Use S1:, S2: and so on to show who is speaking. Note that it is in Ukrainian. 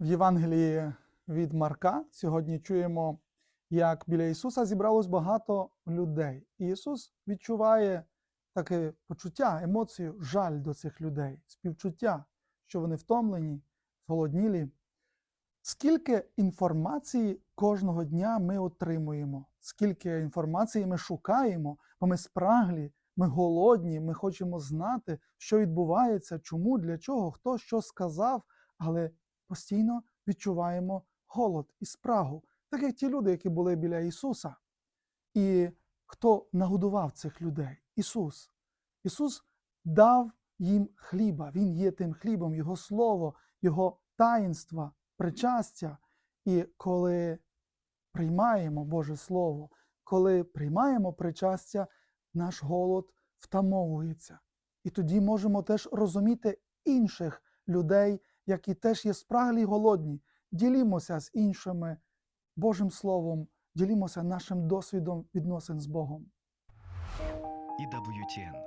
S1: В Євангелії від Марка сьогодні чуємо, як біля Ісуса зібралось багато людей. І Ісус відчуває таке почуття, емоцію, жаль до цих людей, співчуття, що вони втомлені, зголоднілі. Скільки інформації кожного дня ми отримуємо, скільки інформації ми шукаємо, бо ми спраглі, ми голодні, ми хочемо знати, що відбувається, чому, для чого, хто що сказав, але постійно відчуваємо голод і спрагу, так як ті люди, які були біля Ісуса. І хто нагодував цих людей? Ісус. Ісус дав їм хліба. Він є тим хлібом, Його Слово, Його таїнства, причастя. І коли приймаємо Боже Слово, коли приймаємо причастя, наш голод втамовується. І тоді можемо теж розуміти інших людей, які теж є спраглі й голодні. Ділімося з іншими Божим Словом, ділімося нашим досвідом відносин з Богом.
S2: EWTN